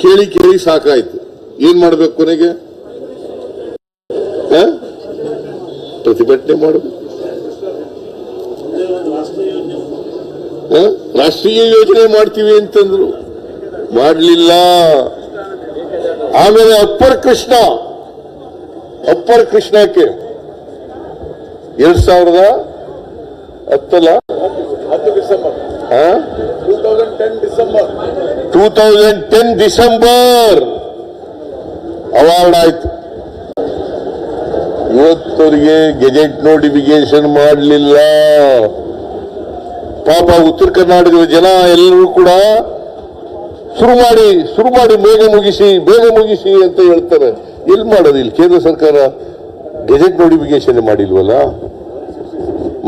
ಕೇಳಿ ಕೇಳಿ ಸಾಕಾಯ್ತು. ಏನ್ ಮಾಡ್ಬೇಕು ಕೊನೆಗೆ? ಪ್ರತಿಭಟನೆ ಮಾಡು. ಹ? ರಾಷ್ಟ್ರೀಯ ಯೋಜನೆ ಮಾಡ್ತೀವಿ ಅಂತಂದ್ರು. ಮಾಡಲಿಲ್ಲ. ಆಮೇಲೆ ಅಪ್ಪರ್ ಕೃಷ್ಣ. ಅಪ್ಪರ್ ಕೃಷ್ಣಕ್ಕೆ. ಎರಡ್ ಸಾವಿರದ ಹತ್ತಲ್ಲ? ಹತ್ತು December two thousand ten December. Two thousand ten December award ಆಯ್ತು. ಇವತ್ತವರಿಗೆ ಗೆಜೆಟ್ ನೋಟಿಫಿಕೇಶನ್ ಮಾಡಲಿಲ್ಲ. ಪಾಪ ಉತ್ತರ ಕರ್ನಾಟಕದ ಜನ ಎಲ್ಲರೂ ಕೂಡ ಶುರು ಮಾಡಿ ಶುರು ಮಾಡಿ ಬೇಗ ಮುಗಿಸಿ ಬೇಗ ಮುಗಿಸಿ ಅಂತ ಹೇಳ್ತಾರೆ. ಎಲ್ಲಿ ಮಾಡೋದು ಇಲ್ಲಿ? ಕೇಂದ್ರ ಸರ್ಕಾರ ಗೆಜೆಟ್ ನೋಟಿಫಿಕೇಶನ್ ಮಾಡಿಲ್ವಲ್ಲ?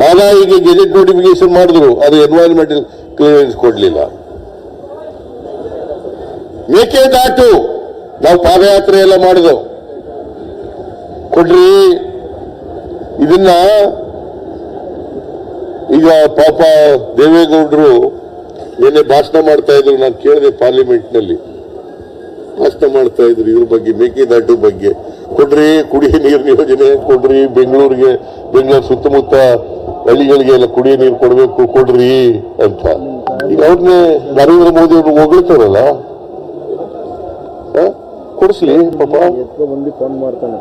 ಮಾದಾಯಿಗೆ ಗೆಜೆಟ್ ನೋಟಿಫಿಕೇಶನ್ ಮಾಡಿದ್ರು, ಅದು ಎನ್ವೈರನ್ಮೆಂಟಲ್ ಕ್ಲಿಯರೆನ್ಸ್ ಕೊಡಲಿಲ್ಲ. ಮೇಕೆದಾಟು ನಾವು ಪಾದಯಾತ್ರೆ ಎಲ್ಲ ಮಾಡಿದೆವು ಕೊಡ್ರಿ. ಇದನ್ನ ಈಗ ಪಾಪ ದೇವೇಗೌಡರು ನಿನ್ನೆ ಭಾಷಣ ಮಾಡ್ತಾ ಇದ್ರು, ನಾನು ಕೇಳಿದೆ ಪಾರ್ಲಿಮೆಂಟ್ನಲ್ಲಿ ಭಾಷಣ ಮಾಡ್ತಾ ಇದ್ರು ಇದ್ರ ಬಗ್ಗೆ ಮೇಕೆದಾಟು ಬಗ್ಗೆ. ಕೊಡ್ರಿ, ಕುಡಿಯ ನೀರಿನ ಯೋಜನೆ ಕೊಡ್ರಿ, ಬೆಂಗಳೂರಿಗೆ, ಬೆಂಗಳೂರು ಸುತ್ತಮುತ್ತ ಹಳ್ಳಿಗಳಿಗೆ ಎಲ್ಲ ಕುಡಿಯ ನೀರು ಕೊಡಬೇಕು, ಕೊಡ್ರಿ ಅಂತ. ಈಗ ಅವ್ರನ್ನೇ ನರೇಂದ್ರ ಮೋದಿ ಅವರು ಹೊಗಳ್ತಾರಲ್ಲ? ಕೊಡಿಸ್ಲಿ. ಪಾಪ. ಎತ್ಕೊ ಬಂದು ಫೋನ್ ಮಾಡ್ತಾನೆ?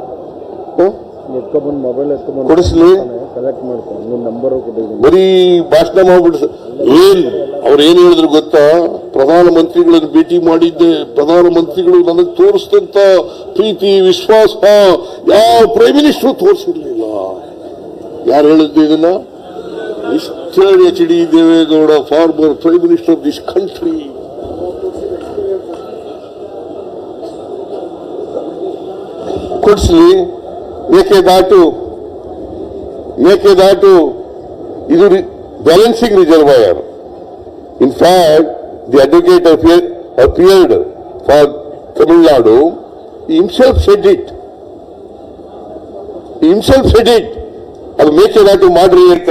ಎತ್ಕೊ ಬಂದು ಮೊಬೈಲ್ ಎತ್ಕೊ ಬಂದು ಕೊಡಿಸ್ಲಿ. ಕಲೆಕ್ಟ್ ಮಾಡ್ತಾನೆ. ನಂಬರ್ ಕೊಟ್ಟಿದ್ದೀನಿ. ಬರೀ ಭಾಷಣ ಮಾಡ್ಬಿಟ್ಟು ಏನ್? ಅವ್ರು ಏನ್ ಹೇಳಿದ್ರು ಗೊತ್ತಾ? ಪ್ರಧಾನ ಪ್ರಧಾನಮಂತ್ರಿಗಳನ್ನು ಭೇಟಿ ಮಾಡಿದ್ದೆ. ಪ್ರಧಾನ ಮಂತ್ರಿಗಳು ನನಗೆ ತೋರಿಸಿದಂತ ಪ್ರೀತಿ ವಿಶ್ವಾಸ ಯಾವ ಪ್ರೈಮ್ ಮಿನಿಸ್ಟರ್ ತೋರಿಸಿರ್ಲಿಲ್ಲ. ಯಾರು ಹೇಳಿದ್ದು ಇದನ್ನ? ಇಷ್ಟೇ H D Devegowda former prime minister of this country ಕೊಡ್ಸ್ಲಿ Mekedatu Mekedatu ಇದು balancing reservoir in fact the advocate appeared for Tamil Nadu himself said it himself said it ಅದು ಮೇಕೆದಾಟು ಮಾಡ್ರಿ ಅಂತ.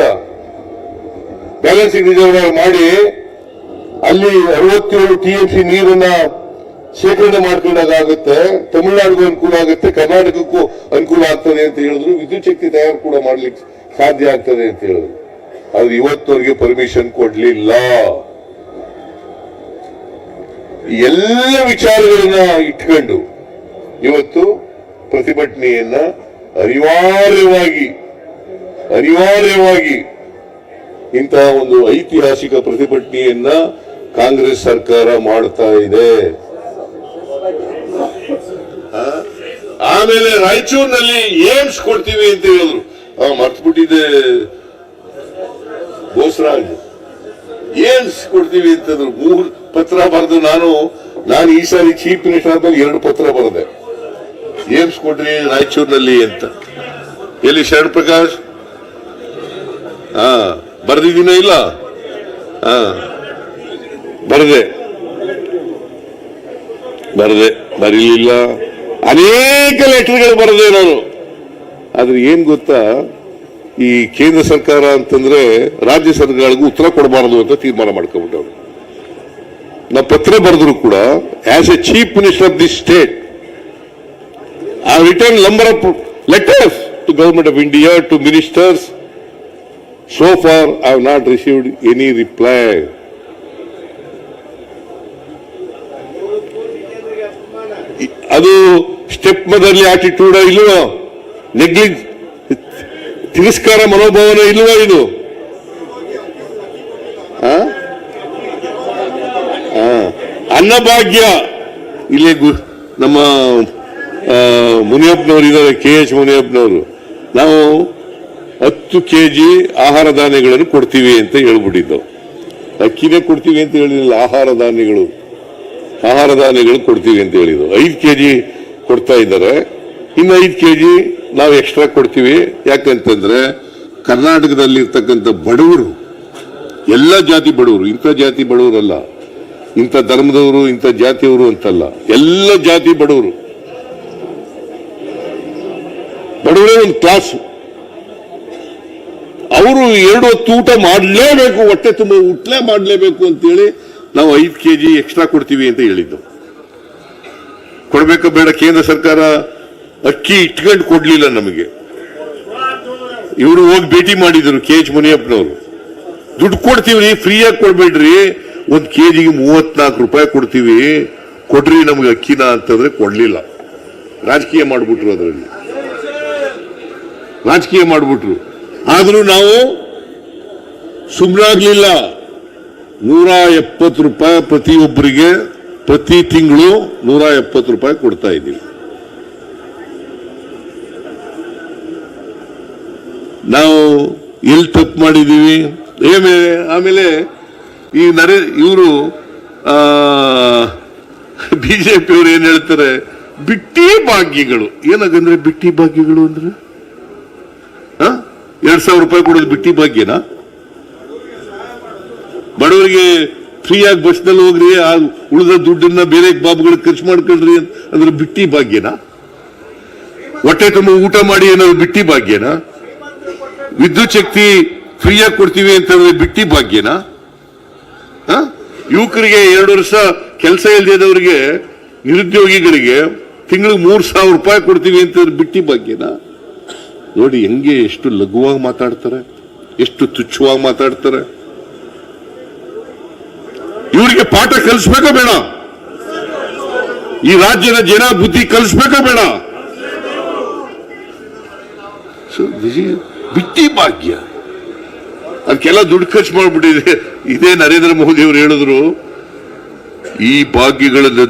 ಬ್ಯಾಲೆನ್ಸಿಂಗ್ ರಿಸರ್ವ್ ಮಾಡಿ ಅಲ್ಲಿ ಅರವತ್ತೇಳು ಟಿ ನೀರನ್ನ ಶೇಖರಣೆ ಮಾಡ್ಕೊಂಡಾಗುತ್ತೆ ತಮಿಳುನಾಡಿಗೂ ಅನುಕೂಲ ಆಗುತ್ತೆ, ಕರ್ನಾಟಕಕ್ಕೂ ಅನುಕೂಲ ಆಗ್ತದೆ ಅಂತ ಹೇಳಿದ್ರು, ವಿದ್ಯುತ್ ಶಕ್ತಿ ತಯಾರು ಕೂಡ ಮಾಡ್ಲಿಕ್ಕೆ ಸಾಧ್ಯ ಆಗ್ತದೆ ಅಂತ ಹೇಳಿದ್ರು ಆದ್ರೆ ಇವತ್ತವರಿಗೆ ಪರ್ಮಿಷನ್ ಕೊಡ್ಲಿಲ್ಲ ಎಲ್ಲ ವಿಚಾರಗಳನ್ನ ಇಟ್ಕೊಂಡು ಇವತ್ತು ಪ್ರತಿಭಟನೆಯನ್ನ ಅನಿವಾರ್ಯವಾಗಿ ಅನಿವಾರ್ಯವಾಗಿ ಇಂತಹ ಒಂದು ಐತಿಹಾಸಿಕ ಪ್ರತಿಭಟನೆಯನ್ನ ಕಾಂಗ್ರೆಸ್ ಸರ್ಕಾರ ಮಾಡ್ತಾ ಇದೆ? ಆಮೇಲೆ ರಾಯಚೂರಿನಲ್ಲಿ ಏಮ್ಸ್ ಕೊಡ್ತೀವಿ ಅಂತ ಹೇಳಿದ್ರು. ಆ, ಮರ್ತ್ಬಿಟ್ಟಿದೆ ಬೋಸ್ರಾಜ್. ಏಮ್ಸ್ ಕೊಡ್ತೀವಿ ಅಂತಂದ್ರು ಮೂರು ಪತ್ರ ಬರೆದು ನಾನು ನಾನು ಈ ಸಾರಿ ಚೀಫ್ ಮಿನಿಸ್ಟರ್ ಆದ್ಮೇಲೆ ಎರಡು ಪತ್ರ ಬರೆದೆ. ಏಮ್ಸ್ ಕೊಡ್ರಿ ರಾಯಚೂರಿನಲ್ಲಿ ಅಂತ. ಎಲ್ಲಿ ಶರಣ್ ಪ್ರಕಾಶ್? ಹಾ ಬರ್ದಿದ್ದೀನ ಇಲ್ಲ? ಹಾ ಬರದೆ. ಬರದೆ ಬರೀಲಿಲ್ಲ. ಅನೇಕ ಲೆಟರ್ಗಳು ಬರದೆ ನಾನು. ಆದ್ರೆ ಏನ್ ಗೊತ್ತಾ? ಈ ಕೇಂದ್ರ ಸರ್ಕಾರ ಅಂತಂದ್ರೆ ರಾಜ್ಯ ಸರ್ಕಾರಗಳಿಗೂ ಉತ್ತರ ಕೊಡಬಾರದು ಅಂತ ತೀರ್ಮಾನ ಮಾಡ್ಕೊಂಡ್ಬಿಟ್ಟವ್ರು. ನಾ ಪತ್ರ ಬರೆದ್ರು ಕೂಡ as a chief minister of the state I return number of letters to government of India to ministers So far, I have not received any reply. ಅದು ಸ್ಟೆಪ್ ಮದರ್ಲಿ ಆಟಿಟ್ಯೂಡ ಇಲ್ವೋ? ನೆಗ್ಲಿ ತಿರಸ್ಕಾರ ಮನೋಭಾವನೆ ಇಲ್ವೋ ಇದು. ಅನ್ನಭಾಗ್ಯ. ಇಲ್ಲಿ ನಮ್ಮ ಮುನಿಯಪ್ಪನವರು ಇದ್ದಾರೆ, ಕೆ ಎಚ್ ಮುನಿಯಪ್ಪನವರು. ನಾವು ಹತ್ತು ಕೆ ಜಿ ಆಹಾರ ಧಾನ್ಯಗಳನ್ನು ಕೊಡ್ತೀವಿ ಅಂತ ಹೇಳ್ಬಿಟ್ಟಿದ್ದವು. ಅಕ್ಕಿನೇ ಕೊಡ್ತೀವಿ ಅಂತ ಹೇಳಿರಲಿಲ್ಲ, ಆಹಾರ ಧಾನ್ಯಗಳು. ಆಹಾರ ಧಾನ್ಯಗಳು ಕೊಡ್ತೀವಿ ಅಂತ ಹೇಳಿದ್ರು. ಐದು ಕೆ ಜಿ ಕೊಡ್ತಾ ಇದ್ದಾರೆ. ಇನ್ನು ಐದು ಕೆ ಜಿ ನಾವು ಎಕ್ಸ್ಟ್ರಾ ಕೊಡ್ತೀವಿ. ಯಾಕಂತಂದ್ರೆ ಕರ್ನಾಟಕದಲ್ಲಿ ಇರ್ತಕ್ಕಂಥ ಬಡವರು, ಎಲ್ಲ ಜಾತಿ ಬಡವರು, ಇಂಥ ಜಾತಿ ಬಡವರಲ್ಲ. ಇಂಥ ಧರ್ಮದವರು, ಇಂಥ ಜಾತಿಯವರು ಅಂತಲ್ಲ. ಎಲ್ಲ ಜಾತಿ ಬಡವರು. ಬಡವರೇ ಒಂದು ಕ್ಲಾಸ್ ಅವರು ಎರಡು ಹೊತ್ತು ಊಟ ಮಾಡಲೇಬೇಕು, ಹೊಟ್ಟೆ ತುಂಬ ಊಟಲೇ ಮಾಡಲೇಬೇಕು ಅಂತೇಳಿ ನಾವು ಐದು ಕೆ ಜಿ ಎಕ್ಸ್ಟ್ರಾ ಕೊಡ್ತೀವಿ ಅಂತ ಹೇಳಿದ್ದು. ಕೊಡಬೇಕು ಬೇಡ, ಕೇಂದ್ರ ಸರ್ಕಾರ ಅಕ್ಕಿ ಇಟ್ಕೊಂಡು ಕೊಡ್ಲಿಲ್ಲ ನಮಗೆ. ಇವರು ಹೋಗಿ ಭೇಟಿ ಮಾಡಿದ್ರು ಕೆ ಎಚ್ ಮುನಿಯಪ್ಪನವರು. ದುಡ್ಡು ಕೊಡ್ತೀವಿ, ಫ್ರೀಯಾಗಿ ಕೊಡ್ಬೇಡ್ರಿ. ಕೆ ಜಿಗೆ ಮೂವತ್ನಾಲ್ಕು ರೂಪಾಯಿ ಕೊಡ್ತೀವಿ. ಕೊಡ್ರಿ ನಮ್ಗೆ ಅಕ್ಕಿನ ಅಂತಂದ್ರೆ ಕೊಡಲಿಲ್ಲ. ರಾಜಕೀಯ ಮಾಡ್ಬಿಟ್ರು ಅದರಲ್ಲಿ. ರಾಜಕೀಯ ಮಾಡ್ಬಿಟ್ರು. ಆದ್ರೂ ನಾವು ಸುಮ್ಮನಾಗ್ಲಿಲ್ಲ ನೂರ ಎಪ್ಪತ್ತು ರೂಪಾಯಿ ಪ್ರತಿಯೊಬ್ಬರಿಗೆ ಪ್ರತಿ ತಿಂಗಳು ನೂರ ಎಪ್ಪತ್ತು ರೂಪಾಯಿ ಕೊಡ್ತಾ ಇದ್ದೀವಿ. ನಾವು ಎಲ್ಲಿ ತಪ್ಪು ಮಾಡಿದ್ದೀವಿ. ಆಮೇಲೆ ಈ ನರೇ, ಇವರು ಬಿಜೆಪಿ ಅವರು ಏನು ಹೇಳ್ತಾರೆ, ಬಿಟ್ಟಿ ಭಾಗ್ಯಗಳು. ಏನಾಗಂದ್ರೆ ಬಿಟ್ಟಿ ಭಾಗ್ಯಗಳು ಅಂದ್ರೆ? ಎರಡ್ ಸಾವಿರ ರೂಪಾಯಿ ಕೊಡೋದು ಬಿಟ್ಟಿ ಭಾಗ್ಯನಾ? ಬಡವರಿಗೆ ಫ್ರೀಯಾಗಿ ಬಸ್ನಲ್ಲಿ ಹೋಗ್ರಿ, ಆ ಉಳಿದ ದುಡ್ಡನ್ನ ಬೇರೆ ಬಾಬುಗಳಿಗೆ ಖರ್ಚು ಮಾಡ್ಕೊಳ್ರಿ ಅಂತ, ಅಂದ್ರೆ ಬಿಟ್ಟಿ ಭಾಗ್ಯನಾ? ಹೊಟ್ಟೆ ತುಂಬ ಊಟ ಮಾಡಿ ಏನಾದ್ರು ಬಿಟ್ಟಿ ಭಾಗ್ಯನಾ? ವಿದ್ಯುತ್ ಶಕ್ತಿ ಫ್ರೀಯಾಗಿ ಕೊಡ್ತೀವಿ ಅಂತಂದ್ರೆ ಬಿಟ್ಟಿ ಭಾಗ್ಯನಾ? ಯುವಕರಿಗೆ ಎರಡು ವರ್ಷ ಕೆಲಸ ಇಲ್ಲದವರಿಗೆ ನಿರುದ್ಯೋಗಿಗಳಿಗೆ ತಿಂಗಳಿಗೆ ಮೂರು ಸಾವಿರ ರೂಪಾಯಿ ಕೊಡ್ತೀವಿ ಅಂತಂದ್ರೆ ಬಿಟ್ಟಿ ಭಾಗ್ಯನಾ? ನೋಡಿ, ಹೆಂಗೆ ಎಷ್ಟು ಲಘುವಾಗಿ ಮಾತಾಡ್ತಾರೆ, ಎಷ್ಟು ತುಚ್ಛವಾಗಿ ಮಾತಾಡ್ತಾರೆ. ಇವರಿಗೆ ಪಾಠ ಕಲಿಸ್ಬೇಕೋ ಬೇಡ. ಈ ರಾಜ್ಯದ ಜನ ಬುದ್ಧಿ ಕಲಿಸ್ಬೇಕೋ ಬೇಡ. ಬಿಟ್ಟಿ ಭಾಗ್ಯ. ಅದಕ್ಕೆಲ್ಲ ದುಡ್ಡು ಖರ್ಚು ಮಾಡಿಬಿಟ್ಟಿದೆ. ಇದೇ ನರೇಂದ್ರ ಮೋದಿ ಅವರು ಹೇಳಿದ್ರು, ಈ ಭಾಗ್ಯಗಳನ್ನ,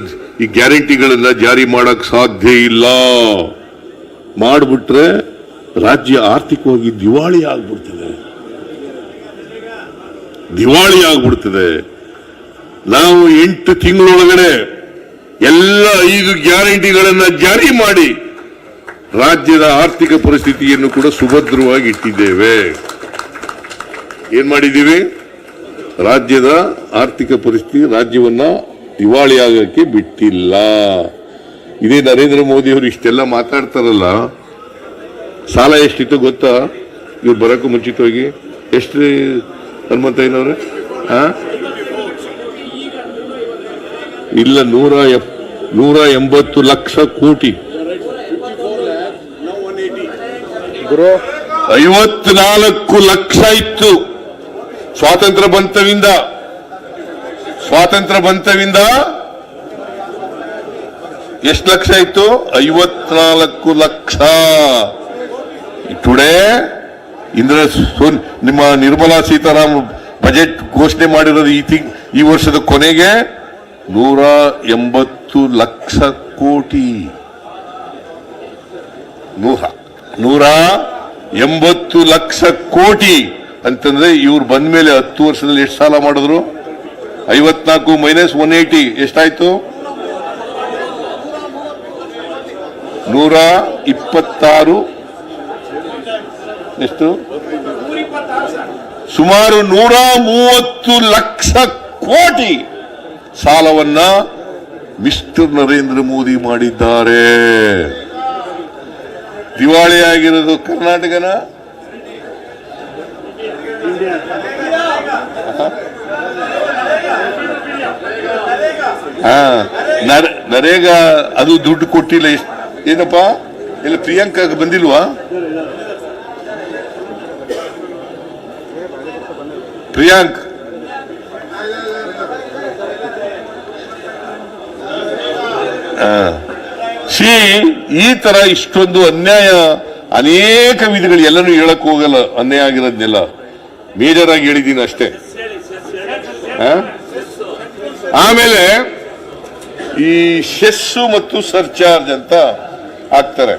ಈ ಗ್ಯಾರಂಟಿಗಳನ್ನ ಜಾರಿ ಮಾಡಕ್ ಸಾಧ್ಯ ಇಲ್ಲ. ಮಾಡ್ಬಿಟ್ರೆ ರಾಜ್ಯ ಆರ್ಥಿಕವಾಗಿ ದಿವಾಳಿ ಆಗ್ಬಿಡ್ತದೆ. ದಿವಾಳಿ ಆಗ್ಬಿಡ್ತದೆ. ನಾವು ಎಂಟು ತಿಂಗಳೊಳಗಡೆ ಎಲ್ಲ ಐದು ಗ್ಯಾರಂಟಿಗಳನ್ನ ಜಾರಿ ಮಾಡಿ ರಾಜ್ಯದ ಆರ್ಥಿಕ ಪರಿಸ್ಥಿತಿಯನ್ನು ಕೂಡ ಸುಭದ್ರವಾಗಿ ಇಟ್ಟಿದ್ದೇವೆ. ಏನ್ ಮಾಡಿದ್ದೀವಿ? ರಾಜ್ಯದ ಆರ್ಥಿಕ ಪರಿಸ್ಥಿತಿ ರಾಜ್ಯವನ್ನ ದಿವಾಳಿ ಆಗಕ್ಕೆ ಬಿಟ್ಟಿಲ್ಲ. ಇದೇ ನರೇಂದ್ರ ಮೋದಿ ಅವರು ಇಷ್ಟೆಲ್ಲ ಮಾತಾಡ್ತಾರಲ್ಲ, ಸಾಲ ಎಷ್ಟಿತ್ತು ಗೊತ್ತಾ? ಇವ್ರು ಬರೋಕ್ಕೂ ಮುಂಚಿತವಾಗಿ? ಎಷ್ಟು ಹನುಮಂತಯ್ಯನವ್ರೆ? ಹಾ ಇಲ್ಲ ನೂರ ಎಪ್ ನೂರ ಎಂಬತ್ತು ಲಕ್ಷ ಕೋಟಿ. ಐವತ್ನಾಲ್ಕು ಲಕ್ಷ ಇತ್ತು. ಸ್ವಾತಂತ್ರ್ಯ ಬಂತವಿಂದ. ಸ್ವಾತಂತ್ರ್ಯ ಬಂತವಿಂದ ಎಷ್ಟು ಲಕ್ಷ ಇತ್ತು? ಐವತ್ನಾಲ್ಕು ಲಕ್ಷ. ಟುಡೇ ಇಂದ್ರ ಸೋನ್- ನಿಮ್ಮ ನಿರ್ಮಲಾ ಸೀತಾರಾಮ್ ಬಜೆಟ್ ಘೋಷಣೆ ಮಾಡಿರೋದು ಈ ತಿಂಗ್ ಈ ವರ್ಷದ ಕೊನೆಗೆ ನೂರ ಎಂಬತ್ತು ಲಕ್ಷ ಕೋಟಿ. ನೂರ ನೂರ ಎಂಬತ್ತು ಲಕ್ಷ ಕೋಟಿ ಅಂತಂದ್ರೆ ಇವ್ರು ಬಂದ ಮೇಲೆ ಹತ್ತು ವರ್ಷದಲ್ಲಿ ಎಷ್ಟು ಸಾಲ ಮಾಡಿದ್ರು? ಐವತ್ನಾಲ್ಕು ಮೈನಸ್ ಒನ್ ಏಯ್ಟಿ ಎಷ್ಟಾಯ್ತು? ನೂರ ಇಪ್ಪತ್ತಾರು. ಎಷ್ಟು? ಸುಮಾರು ನೂರ ಮೂವತ್ತು ಲಕ್ಷ ಕೋಟಿ. ಸಾಲವನ್ನ ಮಿಸ್ಟರ್ ನರೇಂದ್ರ ಮೋದಿ ಮಾಡಿದ್ದಾರೆ. ದಿವಾಳಿ ಆಗಿರೋದು ಕರ್ನಾಟಕನ? ನರೇಗಾ ಅದು ದುಡ್ಡು ಕೊಟ್ಟಿಲ್ಲ ಏನಪ್ಪಾ? ಇಲ್ಲ ಪ್ರಿಯಾಂಕಾ ಬಂದಿಲ್ವಾ? ಪ್ರಿಯಾಂಕ್ ಸಿ ಈ ತರ ಇಷ್ಟೊಂದು ಅನ್ಯಾಯ ಅನೇಕ ವಿಧಿಗಳು ಎಲ್ಲರೂ ಹೇಳಕ್ ಹೋಗಲ್ಲ, ಅನ್ಯಾಯ ಆಗಿರೋದ್ನೆಲ್ಲ. ಮೇಜರ್ ಆಗಿ ಹೇಳಿದ್ದೀನಿ ಅಷ್ಟೇ? ಆಮೇಲೆ ಈ ಸೆಸ್ಸು ಮತ್ತು ಸರ್ಚಾರ್ಜ್ ಅಂತ ಆಗ್ತಾರೆ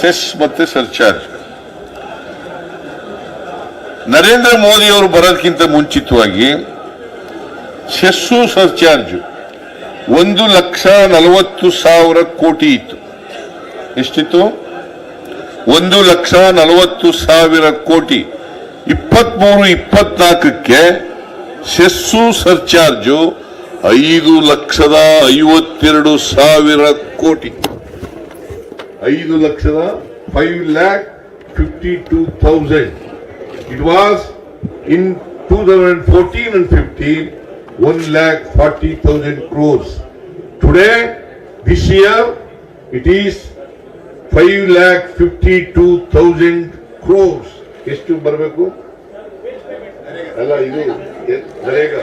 ಸೆಸ್ ಮತ್ತೆ ಸರ್ಚಾರ್ಜ್. ನರೇಂದ್ರ ಮೋದಿ ಅವರು ಬರೋದಕ್ಕಿಂತ ಮುಂಚಿತವಾಗಿ ಸೆಸ್ಸು ಸರ್ಚಾರ್ಜ್. ಒಂದು ಲಕ್ಷ ನಲವತ್ತು ಸಾವಿರ ಕೋಟಿ ಇತ್ತು. ಎಷ್ಟಿತ್ತು? ಒಂದು ಲಕ್ಷ ನಲವತ್ತು ಸಾವಿರ ಕೋಟಿ. ಇಪ್ಪತ್ಮೂರು, ಇಪ್ಪತ್ನಾಲ್ಕಕ್ಕೆ ಸೆಸ್ಸು ಸರ್ಚಾರ್ಜು ಐದು ಲಕ್ಷದ ಐವತ್ತೆರಡು ಸಾವಿರ ಕೋಟಿ. ಐದು ಲಕ್ಷದ five lakh fifty two thousand it was in two thousand fourteen and fifteen one lakh forty thousand crores Today, this year, it is fifty two thousand crores ಎಷ್ಟು ಬರಬೇಕು? ಅಲ್ಲ ಇದು ನರೇಗಾ.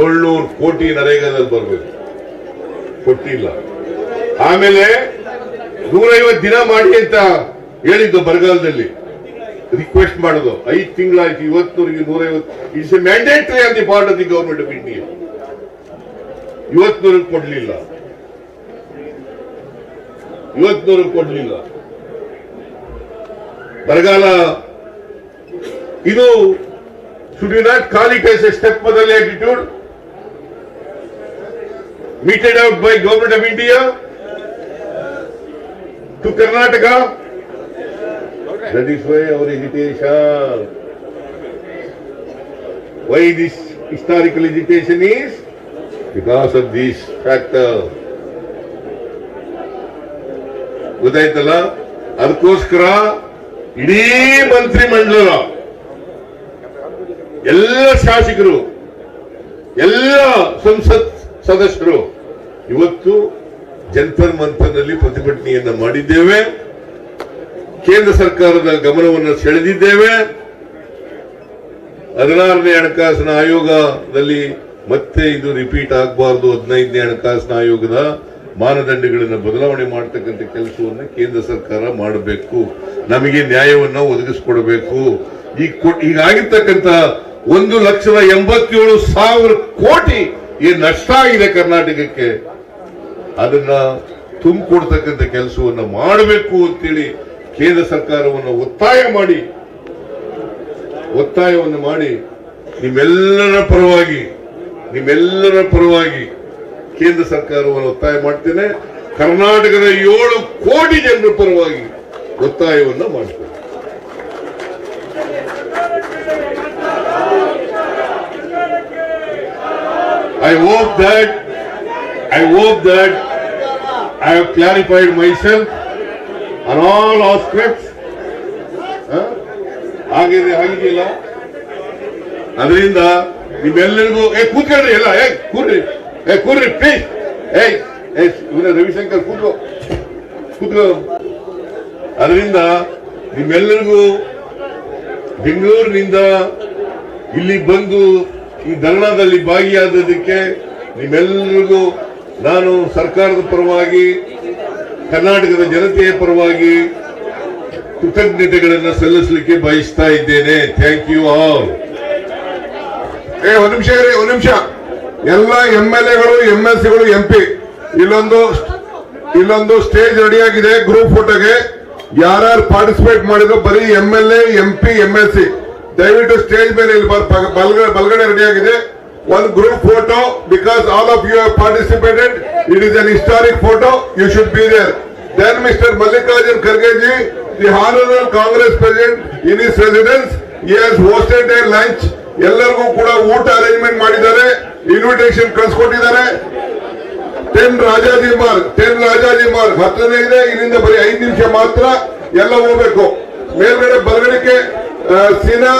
ಏಳ್ನೂರು ಕೋಟಿ ನರೇಗಾದಲ್ಲಿ ಬರಬೇಕು. ಕೊಟ್ಟಿಲ್ಲ. ಆಮೇಲೆ ನೂರೈವತ್ತು ದಿನ ಮಾಡಿ ಅಂತ ಹೇಳಿದ್ದು ಬರಗಾಲದಲ್ಲಿ. ರಿಕ್ವೆಸ್ಟ್ ಮಾಡೋದು. ಐದು ತಿಂಗಳಾಯ್ತು ಇವತ್ತಿನವರೆಗೆ ನೂರೈವತ್ತು. It's a mandatory on the part of the government of India ಇವತ್ತಿನವರೆಗೆ ಕೊಡ್ಲಿಲ್ಲ. ಇವತ್ತಿನವರೆಗೆ ಕೊಡ್ಲಿಲ್ಲ. ಬರಗಾಲ, ಇದು should you not call it as a step motherly attitude meted out by government of India to Karnataka. ಶ್ರದ್ಧಿಸುವೆ ಅವರ education why this historical education is because of these factor ಗೊತ್ತಾಯ್ತಲ್ಲ? ಅದಕ್ಕೋಸ್ಕರ ಇಡೀ ಮಂತ್ರಿ ಮಂಡಲ, ಎಲ್ಲ ಶಾಸಕರು, ಎಲ್ಲ ಸಂಸತ್ ಸದಸ್ಯರು, ಇವತ್ತು ಜಂತರ್ ಮಂತ್ರದಲ್ಲಿ ಪ್ರತಿಭಟನೆಯನ್ನು ಮಾಡಿದ್ದೇವೆ. ಕೇಂದ್ರ ಸರ್ಕಾರದ ಗಮನವನ್ನು ಸೆಳೆದಿದ್ದೇವೆ. ಹದಿನಾರನೇ ಹಣಕಾಸಿನ ಆಯೋಗದಲ್ಲಿ ಮತ್ತೆ ಇದು ರಿಪೀಟ್ ಆಗಬಾರದು. ಹದಿನೈದನೇ ಹಣಕಾಸಿನ ಆಯೋಗದ ಮಾನದಂಡಗಳನ್ನು ಬದಲಾವಣೆ ಮಾಡತಕ್ಕಂಥ ಕೆಲಸವನ್ನು ಕೇಂದ್ರ ಸರ್ಕಾರ ಮಾಡಬೇಕು. ನಮಗೆ ನ್ಯಾಯವನ್ನ ಒದಗಿಸಿಕೊಡಬೇಕು. ಈಗ ಕೊಟ್ ಈಗ ಆಗಿರ್ತಕ್ಕಂಥ ಒಂದು ಲಕ್ಷದ ಎಂಬತ್ತೇಳು ಸಾವಿರ ಕೋಟಿ ಏನ್ ನಷ್ಟ ಆಗಿದೆ ಕರ್ನಾಟಕಕ್ಕೆ. ಅದನ್ನ ತುಂಬಿಕೊಡ್ತಕ್ಕಂಥ ಕೆಲಸವನ್ನ ಮಾಡಬೇಕು ಅಂತೇಳಿ ಕೇಂದ್ರ ಸರ್ಕಾರವನ್ನು ಒತ್ತಾಯ ಮಾಡಿ, ಒತ್ತಾಯವನ್ನು ಮಾಡಿ ನಿಮ್ಮೆಲ್ಲರ ಪರವಾಗಿ ನಿಮ್ಮೆಲ್ಲರ ಪರವಾಗಿ ಕೇಂದ್ರ ಸರ್ಕಾರವನ್ನು ಒತ್ತಾಯ ಮಾಡ್ತೇನೆ. ಕರ್ನಾಟಕದ ಏಳು ಕೋಟಿ ಜನರ ಪರವಾಗಿ ಒತ್ತಾಯವನ್ನು ಮಾಡ್ತೇನೆ. I hope that, I hope that I have clarified myself. On all aspects ಹಾಗಿದೆ ಹಾಗಿದೆಯಲ್ಲ ಅದರಿಂದ ನಿಮ್ಮೆಲ್ಲರಿಗೂ, ಏ ಕೂತ್ಕೊಳ್ರಿ ಎಲ್ಲ, ಏ, ಕೂರ್ರಿ ಏ, ಕೂರ್ರಿ ಪ್ಲೀಸ್ ಏ ಏ ರವಿಶಂಕರ್ ಕೂತ್ಕೋ ಕೂತ್ಕೋ. ಅದರಿಂದ ನಿಮ್ಮೆಲ್ಲರಿಗೂ ಬೆಂಗಳೂರಿನಿಂದ ಇಲ್ಲಿ ಬಂದು ಈ ಧರಣದಲ್ಲಿ ಭಾಗಿಯಾದದಕ್ಕೆ ನಿಮ್ಮೆಲ್ಲರಿಗೂ ನಾನು ಸರ್ಕಾರದ ಪರವಾಗಿ ಕರ್ನಾಟಕದ ಜನತೆಯ ಪರವಾಗಿ ಕೃತಜ್ಞತೆಗಳನ್ನು ಸಲ್ಲಿಸಲಿಕ್ಕೆ ಬಯಸ್ತಾ ಇದ್ದೇನೆ. ಥ್ಯಾಂಕ್ ಯು ಆಲ್ ಏ, ಒಂದ್ ನಿಮಿಷ ಇರಿ, ಒಂದ್ ನಿಮಿಷ. ಎಲ್ಲ ಎಂ ಎಲ್ ಎಗಳು ಎಂ ಎಲ್ ಸಿಗಳು ಎಂ ಪಿ ಇಲ್ಲೊಂದು ಇಲ್ಲೊಂದು ಸ್ಟೇಜ್ ರೆಡಿ ಆಗಿದೆ ಗ್ರೂಪ್ ಫೋಟೋಗೆ ಯಾರ್ಯಾರು ಪಾರ್ಟಿಸಿಪೇಟ್ ಮಾಡಿದ್ರು, ಬರೀ M L A P M L C ದಯವಿಟ್ಟು ಸ್ಟೇಜ್ ಮೇಲೆ ಇಲ್ಲಿ ಬಲ್- ಬಲ್- ಬಲ್ಗಡೆ ಬಲ್ಗಡೆ ರೆಡಿ ಆಗಿದೆ. ಒಂದು group photo because all of you have participated it is an historic photo you should be there then mister Mallikarjun Kharge the honourable Congress president in his residence has hosted a lunch ಎಲ್ಲರಿಗೂ ಕೂಡ ಊಟ arrangement ಮಾಡಿದ್ದಾರೆ. Invitation ಕಳಿಸ್ಕೊಟ್ಟಿದ್ದಾರೆ. Ten Rajaji Marg ten Rajaji Marg ಹತ್ತನೇ ಇದೆ, ಇಲ್ಲಿಂದ ಬರೀ ಐದು ನಿಮಿಷ ಮಾತ್ರ ಎಲ್ಲ ಹೋಗ್ಬೇಕು. ಮೇಲ್ಗಡೆ ಬಲಗಡೆಗೆ ಸಿನಾ